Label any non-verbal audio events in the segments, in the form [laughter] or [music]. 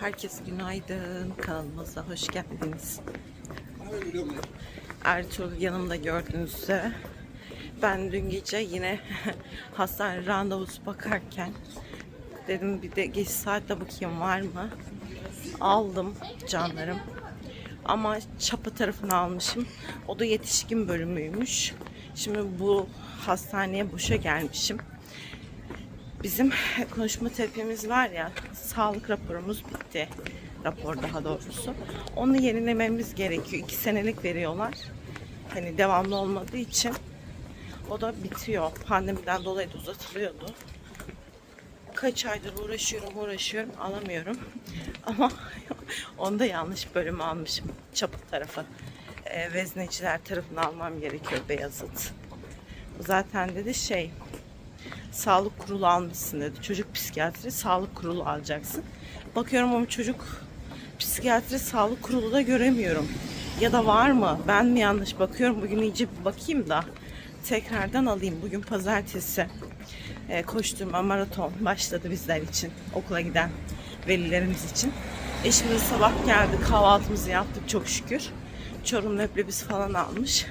Herkese günaydın. Kanalımıza hoş geldiniz. Ertuğrul yanımda gördüğünüz üzere. Ben dün gece yine [laughs] hastane randevusu bakarken dedim bir de geç saatte bakayım var mı? Aldım canlarım. Ama çapa tarafını almışım. O da yetişkin bölümüymüş. Şimdi bu hastaneye boşa gelmişim. Bizim konuşma terapimiz var ya, sağlık raporumuz bitti. Rapor daha doğrusu. Onu yenilememiz gerekiyor. İki senelik veriyorlar. Hani devamlı olmadığı için o da bitiyor. Pandemiden dolayı da uzatılıyordu. Kaç aydır uğraşıyorum uğraşıyorum alamıyorum. [laughs] Ama [laughs] onda yanlış bölüm almışım. Çapı tarafı. E, vezneciler tarafını almam gerekiyor Beyazıt. Zaten dedi şey sağlık kurulu almışsın dedi. Çocuk psikiyatri sağlık kurulu alacaksın. Bakıyorum ama çocuk psikiyatri sağlık kurulu da göremiyorum. Ya da var mı? Ben mi yanlış bakıyorum? Bugün iyice bir bakayım da tekrardan alayım. Bugün pazartesi e, koşturma maraton başladı bizler için. Okula giden velilerimiz için. Eşimiz sabah geldi kahvaltımızı yaptık çok şükür. Çorum leblebisi falan almış.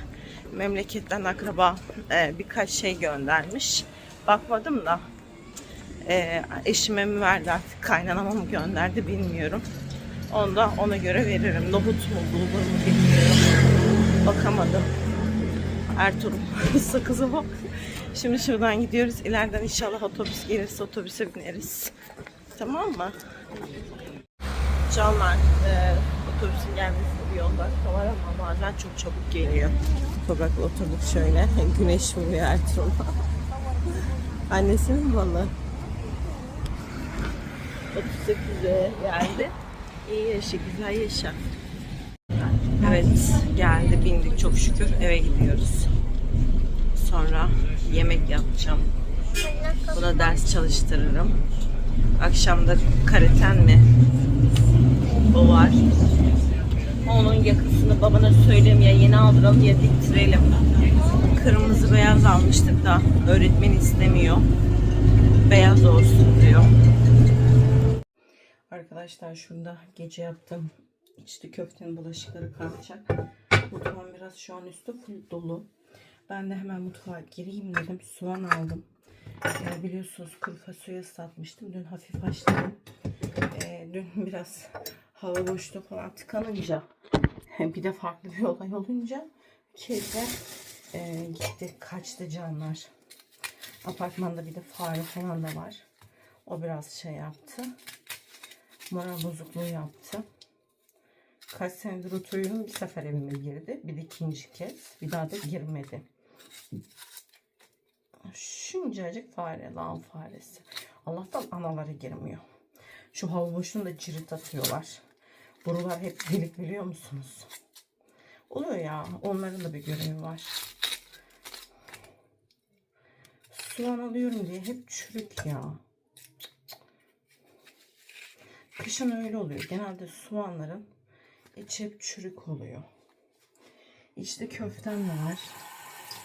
Memleketten akraba e, birkaç şey göndermiş. Bakmadım da e, eşime mi verdi artık kaynanama mı gönderdi bilmiyorum. Onu da ona göre veririm. Nohut mu bulgur mu bilmiyorum. Bakamadım. Ertuğrul [laughs] sakızı bak. Şimdi şuradan gidiyoruz. İleriden inşallah otobüs gelirse otobüse bineriz. Tamam mı? Canlar, e, otobüsün gelmesi bir yolda var ama bazen çok çabuk geliyor. Topraklı oturduk şöyle. [laughs] Güneş vuruyor Ertuğrul'a. Annesinin malı. 38'e geldi. İyi yaşa, güzel yaşa. Evet, geldi, bindik çok şükür. Eve gidiyoruz. Sonra yemek yapacağım. Buna ders çalıştırırım. Akşam da kareten mi? O var. Onun yakısını babana söyleyeyim ya yeni aldıralım ya diktirelim. Kırmızı beyaz almıştık da öğretmen istemiyor. Beyaz olsun diyor. Arkadaşlar şurada gece yaptım. İçli köftenin bulaşıkları kalkacak. Mutfağım biraz şu an üstü full dolu. Ben de hemen mutfağa gireyim dedim. Soğan aldım. Ee, biliyorsunuz kuru fasulye satmıştım. Dün hafif haşladım. Ee, dün biraz hava boşluğu falan tıkanınca [laughs] bir de farklı bir olay olunca kedi e, gitti kaçtı canlar. Apartmanda bir de fare falan da var. O biraz şey yaptı. Moral bozukluğu yaptı. Kaç senedir oturuyorum. Bir sefer evime girdi. Bir de ikinci kez. Bir daha da girmedi. Şuncacık fare. Lan faresi. Allah'tan anaları girmiyor. Şu hava boşluğunda cirit atıyorlar. Buralar hep delik biliyor musunuz? Oluyor ya. Onların da bir görevi var. Soğan alıyorum diye hep çürük ya. Kışın öyle oluyor. Genelde soğanların içi hep çürük oluyor. İçte köftem var.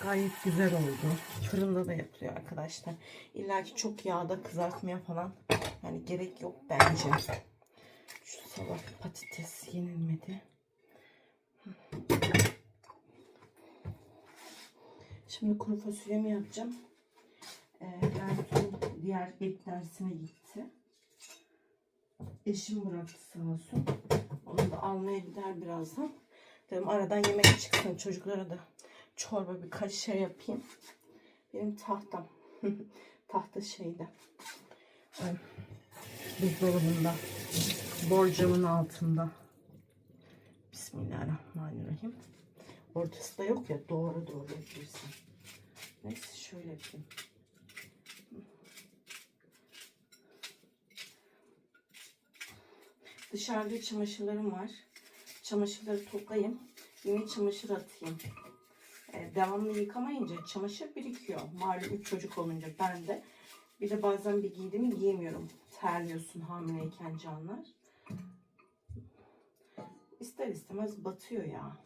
Gayet güzel oldu. Fırında da yapılıyor arkadaşlar. İlla ki çok yağda kızartmaya falan yani gerek yok bence. Şu sabah patates yenilmedi. Şimdi kuru fasulyemi yapacağım. Ee, Ertuğrul diğer et dersine gitti. Eşim bıraktı sağ olsun. Onu da almaya gider birazdan. Dedim aradan yemek çıksın çocuklara da çorba birkaç şey yapayım. Benim tahtam. [laughs] Tahta şeyde. Buzdolabında. Borcamın altında. Bismillahirrahmanirrahim. Ortası da yok ya doğru doğru yapıyorsun. Neyse şöyle yapayım. Dışarıda çamaşırlarım var. Çamaşırları toplayayım. Yine çamaşır atayım. Ee, devamlı yıkamayınca çamaşır birikiyor. Malum çocuk olunca ben de. Bir de bazen bir giydiğimi giyemiyorum. Terliyorsun hamileyken canlar. İster istemez batıyor ya.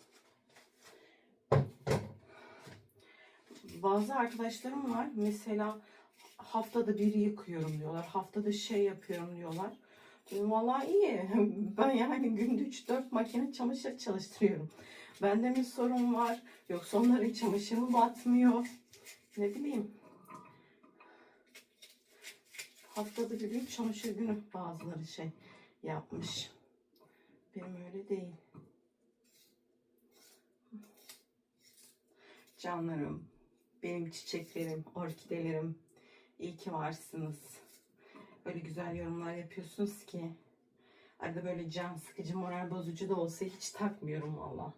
Bazı arkadaşlarım var. Mesela haftada bir yıkıyorum diyorlar. Haftada şey yapıyorum diyorlar. Valla iyi. [laughs] Ben yani günde 3-4 makine çamaşır çalıştırıyorum. Bende mi sorun var? Yoksa onların çamaşırı mı batmıyor? Ne bileyim. Haftada bir gün çamaşır günü bazıları şey yapmış. Benim öyle değil. Canlarım, benim çiçeklerim, orkidelerim, iyi ki varsınız. Öyle güzel yorumlar yapıyorsunuz ki. Arada böyle can sıkıcı, moral bozucu da olsa hiç takmıyorum valla.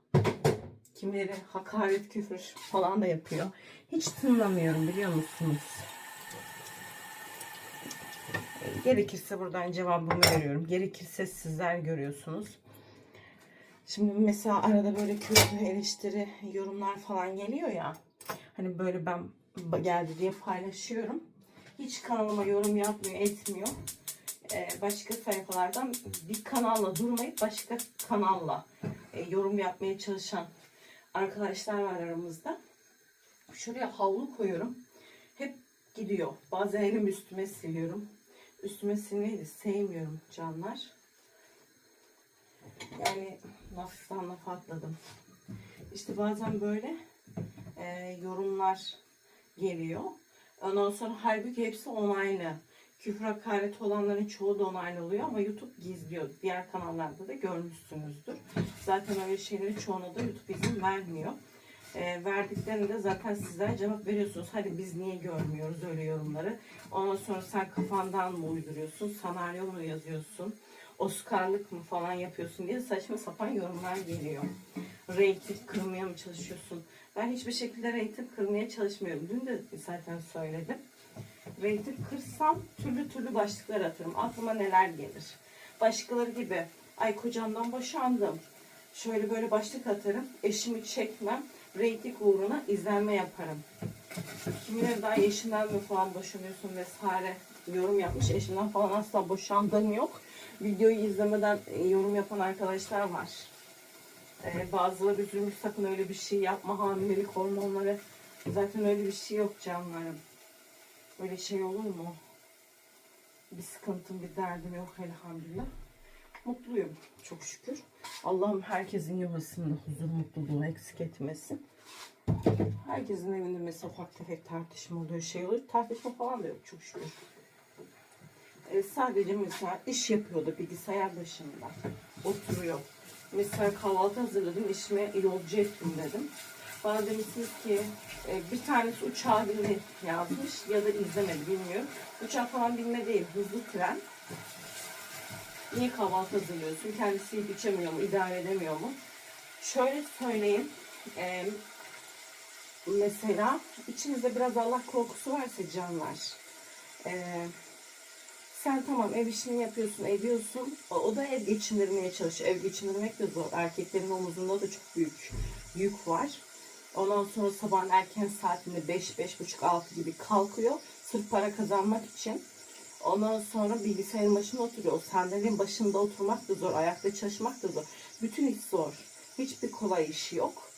Kimileri hakaret, küfür falan da yapıyor. Hiç tınlamıyorum biliyor musunuz? Gerekirse buradan cevabımı veriyorum. Gerekirse sizler görüyorsunuz. Şimdi mesela arada böyle kötü eleştiri, yorumlar falan geliyor ya. Hani böyle ben geldi diye paylaşıyorum. Hiç kanalıma yorum yapmıyor, etmiyor. Ee, başka sayfalardan bir kanalla durmayıp başka kanalla e, yorum yapmaya çalışan arkadaşlar var aramızda. Şuraya havlu koyuyorum. Hep gidiyor. Bazen elim üstüme siliyorum. Üstüme silmeyi sevmiyorum canlar. Yani laftan lafa atladım. İşte bazen böyle e, yorumlar geliyor. Ondan sonra halbuki hepsi onaylı. Küfür hakaret olanların çoğu da onaylı oluyor ama YouTube gizliyor. Diğer kanallarda da görmüşsünüzdür. Zaten öyle şeyleri çoğuna da YouTube izin vermiyor. E, verdiklerinde zaten sizler cevap veriyorsunuz. Hadi biz niye görmüyoruz öyle yorumları. Ondan sonra sen kafandan mı uyduruyorsun? Senaryo mu yazıyorsun? Oscar'lık mı falan yapıyorsun diye saçma sapan yorumlar geliyor. Rating kırmaya mı çalışıyorsun? Ben hiçbir şekilde rating kırmaya çalışmıyorum. Dün de zaten söyledim. Rating kırsam türlü türlü başlıklar atarım. Aklıma neler gelir. Başkaları gibi ay kocamdan boşandım. Şöyle böyle başlık atarım. Eşimi çekmem. Rating uğruna izlenme yaparım. Kimileri daha eşinden mi falan boşanıyorsun vesaire yorum yapmış. Eşimden falan asla boşandığım yok. Videoyu izlemeden e, yorum yapan arkadaşlar var. Ee, bazıları üzülmüş sakın öyle bir şey yapma hamilelik hormonları. Zaten öyle bir şey yok canlarım. Öyle şey olur mu? Bir sıkıntım, bir derdim yok elhamdülillah. Mutluyum çok şükür. Allah'ım herkesin yuvasında huzur, mutluluğu eksik etmesin. Herkesin evinde mesela ufak tefek tartışma oluyor, şey oluyor. Tartışma falan da yok çok şükür. Ee, sadece mesela iş yapıyordu bilgisayar başında. Oturuyor. Mesela kahvaltı hazırladım, işime yolcu ettim dedim. Bana demişsiniz ki e, bir tanesi uçağa binme yazmış ya da izlemedi bilmiyorum. Uçak falan binme değil, hızlı tren. Niye kahvaltı hazırlıyorsun? Kendisi içemiyor mu? idare edemiyor mu? Şöyle söyleyeyim. e, mesela içinizde biraz Allah korkusu varsa canlar. E, sen tamam ev işini yapıyorsun, ediyorsun. O, o da ev geçindirmeye çalışıyor. Ev geçindirmek de zor. Erkeklerin omuzunda da çok büyük yük var. Ondan sonra sabahın erken saatinde 5, 5.30, 6 gibi kalkıyor. Sırf para kazanmak için. Ondan sonra bilgisayarın başına oturuyor. O sandalyenin başında oturmak da zor. Ayakta çalışmak da zor. Bütün iş zor. Hiçbir kolay işi yok.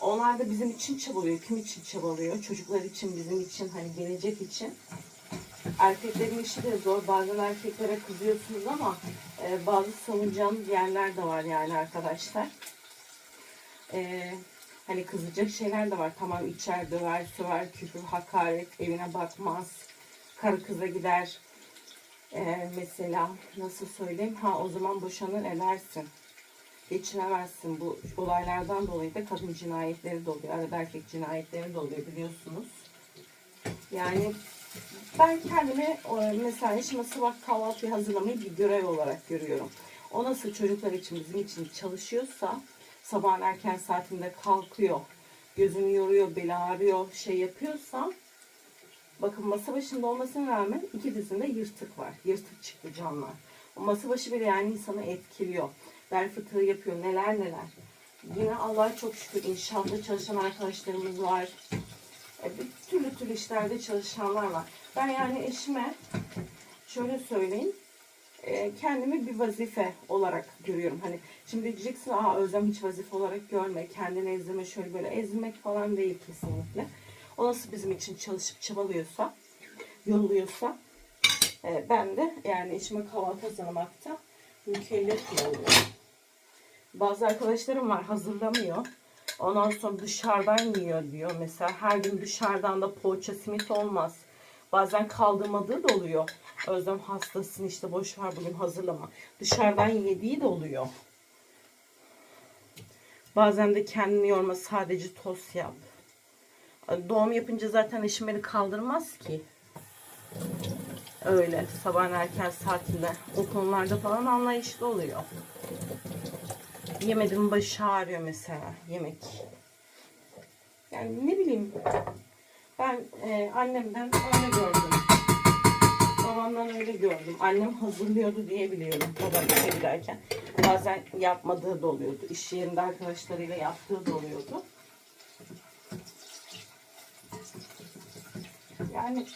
Onlar da bizim için çabalıyor. Kim için çabalıyor? Çocuklar için, bizim için, hani gelecek için. Erkeklerin işi de zor. Bazen erkeklere kızıyorsunuz ama e, bazı savunacağınız yerler de var yani arkadaşlar. E, hani kızacak şeyler de var. Tamam içer, döver, söver, küfür, hakaret, evine bakmaz. Karı kıza gider. E, mesela nasıl söyleyeyim? Ha o zaman boşanır edersin. Geçinemezsin. Bu olaylardan dolayı da kadın cinayetleri de oluyor. Arada erkek cinayetleri de oluyor biliyorsunuz. Yani ben kendimi e, mesela eşime sabah kahvaltıyı hazırlamayı bir görev olarak görüyorum. O nasıl çocuklar için bizim için çalışıyorsa sabahın erken saatinde kalkıyor, gözünü yoruyor, beli ağrıyor, şey yapıyorsa bakın masa başında olmasına rağmen iki dizinde yırtık var. Yırtık çıktı canlar. O masa başı bile yani insanı etkiliyor. Bel fıtığı yapıyor neler neler. Yine Allah'a çok şükür inşaatta çalışan arkadaşlarımız var. E, türlü türlü işlerde çalışanlar var. Ben yani eşime şöyle söyleyeyim. e, kendimi bir vazife olarak görüyorum. Hani şimdi diyeceksin aa Özlem hiç vazife olarak görme. Kendini ezdirme şöyle böyle ezmek falan değil kesinlikle. O nasıl bizim için çalışıp çabalıyorsa, yoruluyorsa Ee, ben de yani eşime kahvaltı hazırlamakta mükellef oluyorum. Bazı arkadaşlarım var hazırlamıyor. Ondan sonra dışarıdan yiyor diyor. Mesela her gün dışarıdan da poğaça simit olmaz. Bazen kaldırmadığı da oluyor. Özlem hastasın işte boş ver bugün hazırlama. Dışarıdan yediği de oluyor. Bazen de kendini yorma sadece tost yap. Doğum yapınca zaten eşim beni kaldırmaz ki. Öyle sabahın erken saatinde o konularda falan anlayışlı oluyor. Yemedim başı ağrıyor mesela yemek. Yani ne bileyim ben e, annemden öyle gördüm. Babamdan öyle gördüm. Annem hazırlıyordu diye biliyorum babam işe giderken. Bazen yapmadığı da oluyordu. İş yerinde arkadaşlarıyla yaptığı da oluyordu. Yani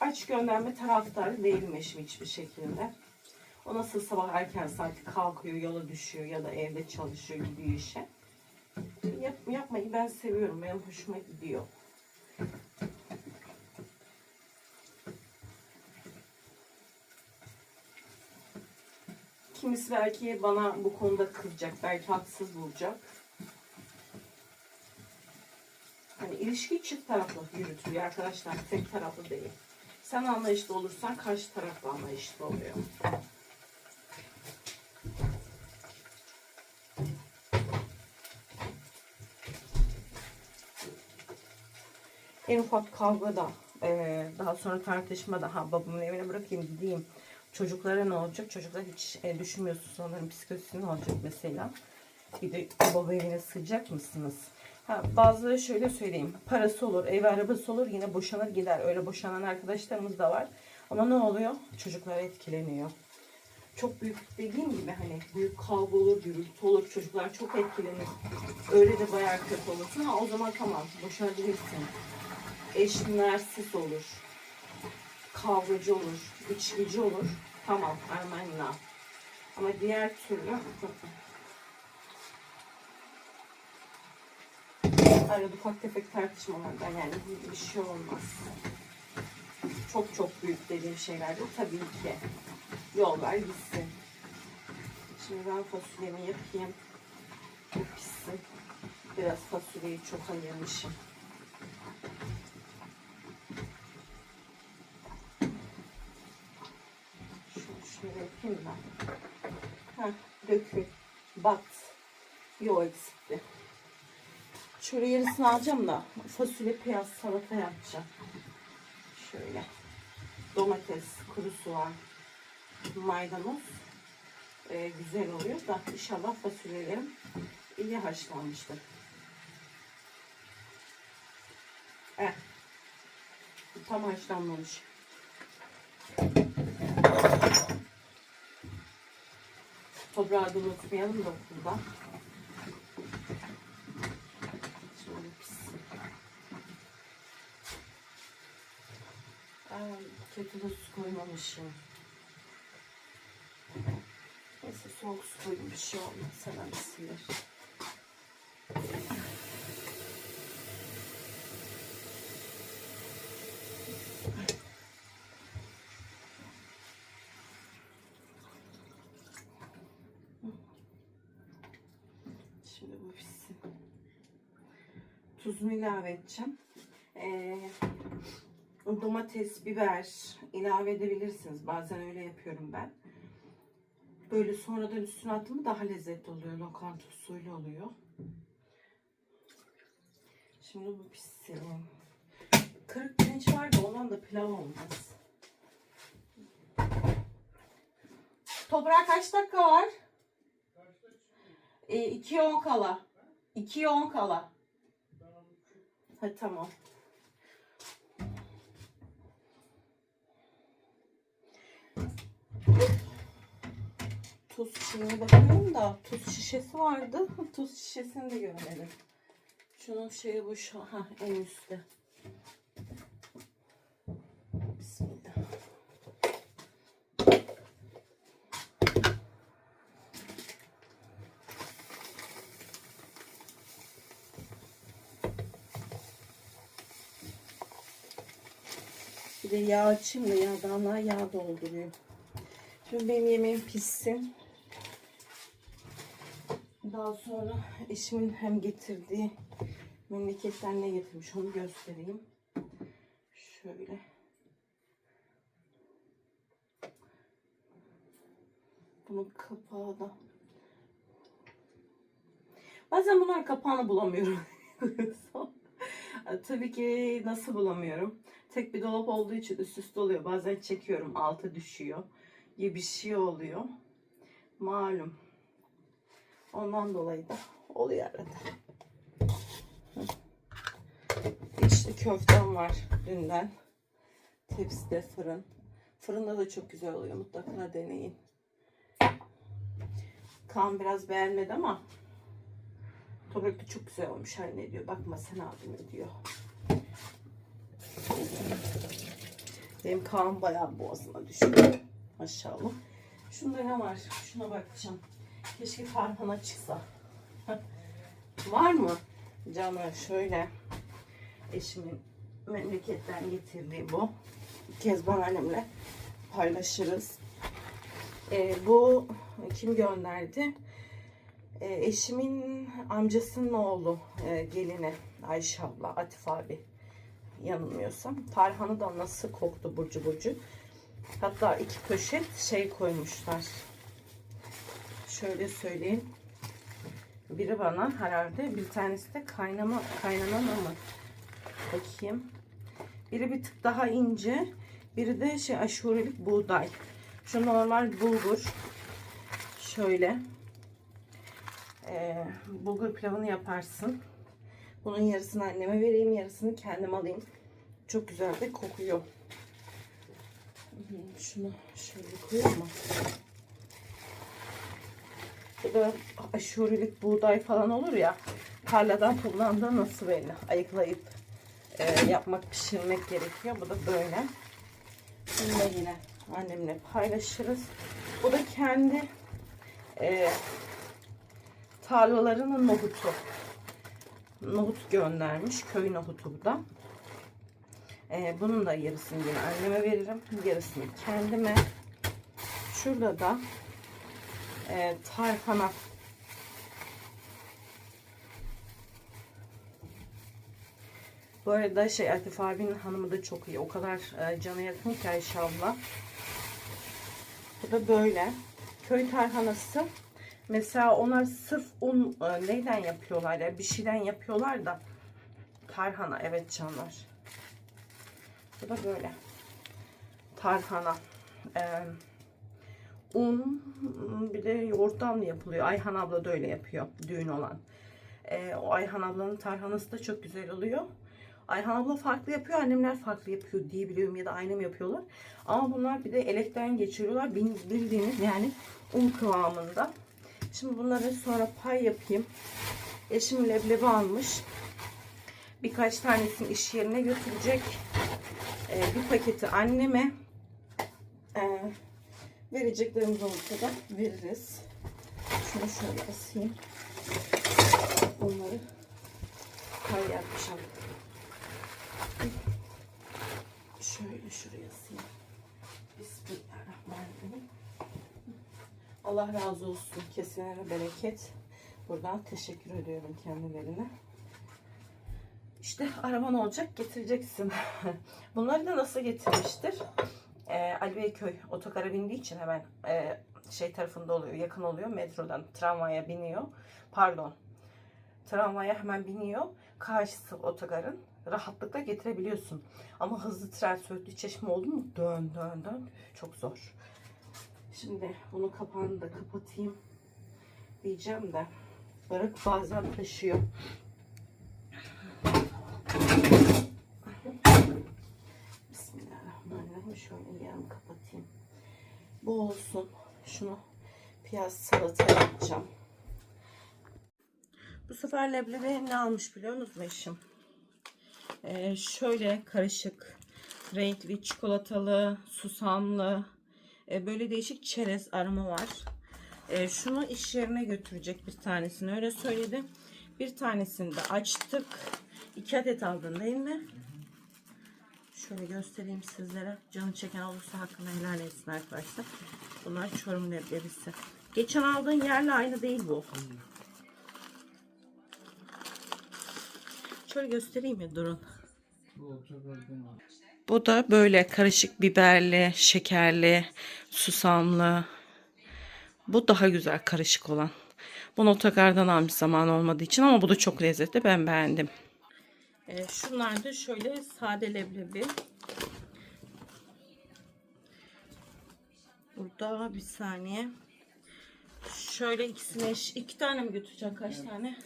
aç gönderme taraftarı değilim eşim hiçbir şekilde. O nasıl sabah erken saati kalkıyor, yola düşüyor ya da evde çalışıyor, gidiyor işe. Yap, yapmayı ben seviyorum. Benim hoşuma gidiyor. Kimisi belki bana bu konuda kızacak. Belki haksız bulacak. Hani ilişki çift taraflı yürütülüyor arkadaşlar. Tek taraflı değil. Sen anlayışlı olursan karşı taraf anlayışlı oluyor. En ufak kavga da eee, daha sonra tartışma da ha babamın evine bırakayım gideyim. Çocuklara ne olacak? Çocuklar hiç e, düşünmüyorsunuz onların psikolojisi ne olacak mesela. Bir de baba evine sığacak mısınız? Ha, bazıları şöyle söyleyeyim. Parası olur, ev arabası olur yine boşanır gider. Öyle boşanan arkadaşlarımız da var. Ama ne oluyor? Çocuklar etkileniyor. Çok büyük dediğim gibi hani büyük kavga olur, gürültü olur. Çocuklar çok etkilenir. Öyle de bayağı kötü olursun. Ha, o zaman tamam boşanabilirsin. Eş narsist olur. Kavgacı olur. içkici olur. Tamam amenna. Ama diğer türlü arada ufak tefek tartışmalardan yani bir şey olmaz. Çok çok büyük dediğim şeylerde tabii ki yol ver gitsin. Şimdi ben fasulyemi yapayım. Bu pişsin. Biraz fasulyeyi çok ayırmışım. Şunu yapayım ben. Heh, dökül. Bat. Yo eksikti. Şöyle yarısını alacağım da fasulye piyaz salata yapacağım. Şöyle. Domates, kuru soğan, maydanoz Ee, güzel oluyor da inşallah fasulyelerim iyi haşlanmıştır. Evet. Tam haşlanmamış. Toprağı da unutmayalım da okulda. Şöyle pişsin. Ay, de su koymamışım. Neyse soğuk su koyayım bir şey olmaz. Hemen siler. Şimdi bu pişsin. Tuzunu ilave edeceğim. Ee, domates, biber ilave edebilirsiniz. Bazen öyle yapıyorum ben. Böyle sonradan üstüne attım daha lezzetli oluyor. Lokanta usulü oluyor. Şimdi bu pişsin. Kırık pirinç var da ondan da pilav olmaz. Toprağa kaç dakika var? E, 2'ye 10 kala. 2'ye 10 kala. Ha tamam. Tuz şişesine bakıyorum da tuz şişesi vardı. [laughs] Tuz şişesini de görmedim. Şunun şeyi bu şu ha en üstte. Bir de yağ açayım da yağdanlığa yağ dolduruyor. Şimdi benim yemeğim pişsin. Daha sonra eşimin hem getirdiği memleketten ne getirmiş onu göstereyim. Şöyle. Bunun kapağı da. Bazen bunlar kapağını bulamıyorum. [laughs] Tabii ki nasıl bulamıyorum. Tek bir dolap olduğu için üst üste oluyor. Bazen çekiyorum altı düşüyor. Gibi bir şey oluyor. Malum. Ondan dolayı da oluyor arada. İşte köftem var dünden. Tepside fırın. Fırında da çok güzel oluyor. Mutlaka deneyin. Kaan biraz beğenmedi ama Toprak da çok güzel olmuş anne diyor. Bakma sen abime diyor. Benim Kaan bayağı boğazına düşüyor. Maşallah. Şunda ne var? Şuna bakacağım. Keşke tarhana çıksa. [laughs] var mı? Canım şöyle. Eşimin memleketten getirdiği bu. Kezban annemle paylaşırız. Ee, bu kim gönderdi? Ee, eşimin amcasının oğlu e, gelini Ayşe abla, Atif abi yanılmıyorsam. Tarhanı da nasıl koktu burcu burcu. Hatta iki poşet şey koymuşlar. Şöyle söyleyeyim. Biri bana herhalde bir tanesi de kaynama kaynanan mı? Bakayım. Biri bir tık daha ince. Biri de şey aşurelik buğday. Şu normal bulgur. Şöyle. Ee, bulgur pilavını yaparsın. Bunun yarısını anneme vereyim, yarısını kendim alayım. Çok güzel de kokuyor. Hmm, Şunu şöyle koyayım mı? Bu da aşurelik buğday falan olur ya. Tarladan toplandığı nasıl belli. Ayıklayıp e, yapmak, pişirmek gerekiyor. Bu da böyle. Bunu da yine annemle paylaşırız. Bu da kendi e, tarlalarının nohutu. Nohut göndermiş. Köy nohutu bu da. Ee, bunun da yarısını yine anneme veririm. Yarısını kendime. Şurada da e, tarhana Bu arada şey Atif abinin hanımı da çok iyi. O kadar e, cana yakın ki Ayşe abla. Bu da böyle. Köy tarhanası. Mesela onlar sırf un e, neyden yapıyorlar ya bir şeyden yapıyorlar da tarhana evet canlar. Bu da böyle. Tarhana. Ee, un bir de yoğurttan yapılıyor. Ayhan abla da öyle yapıyor. Düğün olan. Ee, o Ayhan ablanın tarhanası da çok güzel oluyor. Ayhan abla farklı yapıyor. Annemler farklı yapıyor diye biliyorum ya da aynı mı yapıyorlar. Ama bunlar bir de elekten geçiriyorlar. Bildiğiniz yani un kıvamında. Şimdi bunları sonra pay yapayım. Eşim leblebi almış. Birkaç tanesini iş yerine götürecek. Ee, bir paketi anneme ee, vereceklerimiz olursa da veririz. Şunu şöyle asayım. Bunları pay yapacağım. Şöyle şuraya asayım. Bismillahirrahmanirrahim. Allah razı olsun. Kesinlikle bereket. Buradan teşekkür ediyorum kendilerine. İşte araban olacak getireceksin. [laughs] Bunları da nasıl getirmiştir? Ee, Ali Beyköy otogara bindiği için hemen e, şey tarafında oluyor, yakın oluyor. Metrodan tramvaya biniyor. Pardon. Tramvaya hemen biniyor. Karşısı otogarın. Rahatlıkla getirebiliyorsun. Ama hızlı tren Söğütlü Çeşme oldu mu? Dön dön dön. Çok zor. Şimdi bunu kapağını da kapatayım diyeceğim de bırak bazen taşıyor. Bismillahirrahmanirrahim. Şöyle yarım kapatayım. Bu olsun. Şunu piyaz salata yapacağım. Bu sefer leblebi ne almış biliyor musunuz eşim? Ee, şöyle karışık renkli çikolatalı, susamlı, e, böyle değişik çerez aroma var. E, şunu iş yerine götürecek bir tanesini öyle söyledi. Bir tanesini de açtık. İki adet aldın değil mi? Şöyle göstereyim sizlere. Canı çeken olursa hakkında helal etsin arkadaşlar. Bunlar Çorum leblebisi. Geçen aldığın yerle aynı değil bu. Şöyle göstereyim mi? Durun. Bu da böyle karışık biberli, şekerli, susamlı. Bu daha güzel karışık olan. Bunu otogardan almış zaman olmadığı için ama bu da çok lezzetli. Ben beğendim. Ee, şunlar da şöyle sade leblebi. Burada bir saniye. Şöyle ikisine iki tane mi götürecek? Kaç tane?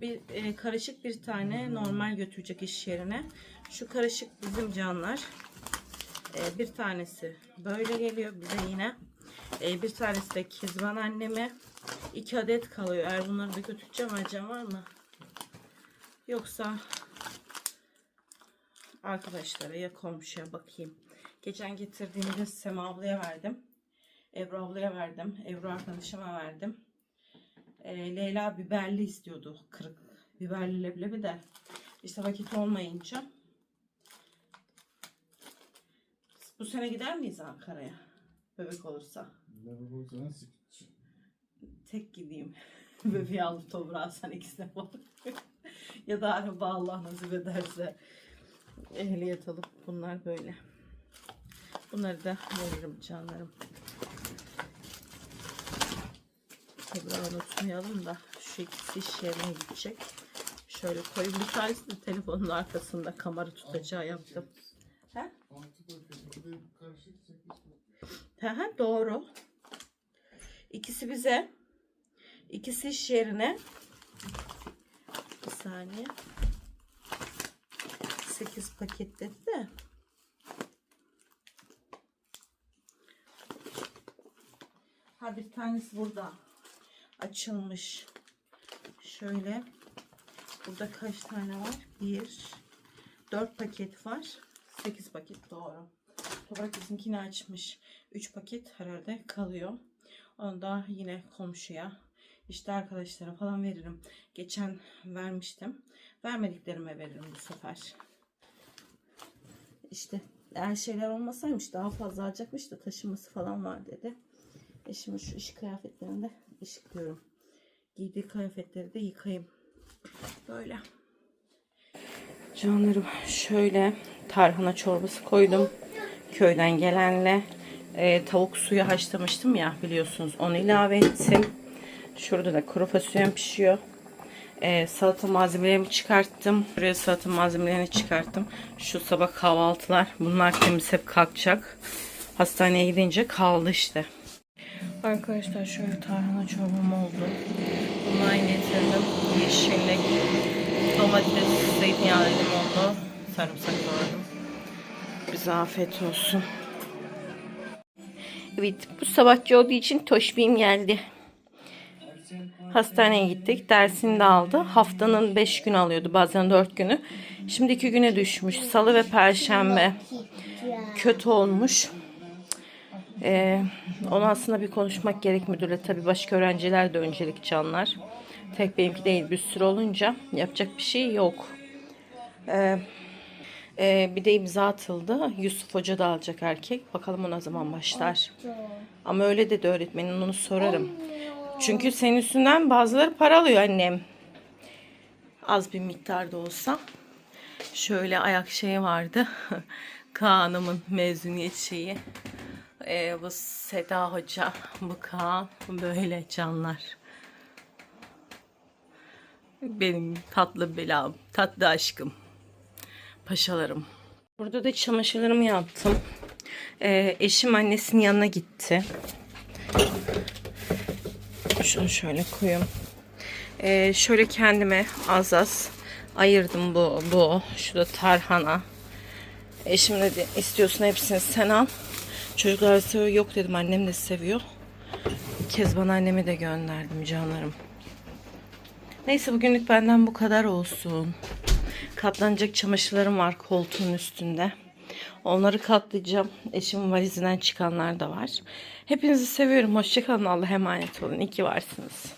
Bir e, karışık bir tane normal götürecek iş yerine. Şu karışık bizim canlar. E, bir tanesi böyle geliyor bize yine. E, bir tanesi de Kezban anneme. iki adet kalıyor. Eğer bunları da götüreceğim acaba var mı? Yoksa arkadaşlara ya komşuya bakayım. Geçen getirdiğimde Sema ablaya verdim. Ebru ablaya verdim. Ebru arkadaşıma verdim. E, Leyla biberli istiyordu. Kırık biberli leblebi de. İşte vakit olmayınca. Bu sene gider miyiz Ankara'ya? Bebek olursa. Tek gideyim. [laughs] Bebeği alıp toprağa sen ikisine bak. [laughs] ya da araba Allah nasip ederse ehliyet alıp bunlar böyle. Bunları da veririm canlarım. Toprağı unutmayalım da şu ikisi iş yerine gidecek. Şöyle koyayım. Bir tanesi de telefonun arkasında kamera tutacağı yaptım. He he doğru. İkisi bize. İkisi iş yerine. Bir saniye. 8 paket dedi de. Ha bir tanesi burada. Açılmış. Şöyle. Burada kaç tane var? 1 4 paket var. 8 paket doğru. Toprak bizimkini açmış. 3 paket herhalde kalıyor. Onu da yine komşuya işte arkadaşlara falan veririm. Geçen vermiştim. Vermediklerime veririm bu sefer. İşte eğer şeyler olmasaymış daha fazla alacakmış da taşıması falan var dedi. E şimdi şu iş kıyafetlerini de ışıklıyorum. Giydiği kıyafetleri de yıkayayım. Böyle. Canlarım şöyle tarhana çorbası koydum. Köyden gelenle e, tavuk suyu haşlamıştım ya biliyorsunuz. Onu ilave ettim. Şurada da kuru fasulyem pişiyor. E, salata malzemelerimi çıkarttım. Buraya salata malzemelerini çıkarttım. Şu sabah kahvaltılar. Bunlar temiz hep kalkacak. Hastaneye gidince kaldı işte. Arkadaşlar şöyle tarhana çorbam oldu. Bunları getirdim. Yeşillik, domates, zeytinyağı, limonlu, sarımsak doğradım. Bize afiyet olsun. Evet bu sabahçı olduğu için toşbim geldi. Hastaneye gittik. Dersini de aldı. Haftanın 5 gün alıyordu. Bazen 4 günü. Şimdi 2 güne düşmüş. Salı ve perşembe. Kötü olmuş. Ee, onu aslında bir konuşmak gerek müdürle. Tabii başka öğrenciler de öncelik canlar. Tek benimki değil. Bir sürü olunca yapacak bir şey yok. Ee, e, bir de imza atıldı. Yusuf Hoca da alacak erkek. Bakalım o ne zaman başlar. Ama öyle dedi öğretmenin onu sorarım. Çünkü senin üstünden bazıları para alıyor annem. Az bir miktarda olsa. Şöyle ayak şeyi vardı. [laughs] Kaan'ımın mezuniyet şeyi. Ee, bu Seda Hoca, bu Kaan böyle canlar. Benim tatlı belam, tatlı aşkım. Paşalarım. Burada da çamaşırlarımı yaptım. Ee, eşim annesinin yanına gitti. Şunu şöyle koyayım. Ee, şöyle kendime az az ayırdım bu bu. Şu da tarhana. Eşim dedi istiyorsun hepsini sen al. Çocuklar seviyor. Yok dedim annem de seviyor. Kezban annemi de gönderdim canlarım. Neyse bugünlük benden bu kadar olsun. Katlanacak çamaşırlarım var koltuğun üstünde. Onları katlayacağım. Eşimin valizinden çıkanlar da var. Hepinizi seviyorum. Hoşçakalın. Allah'a emanet olun. İyi ki varsınız.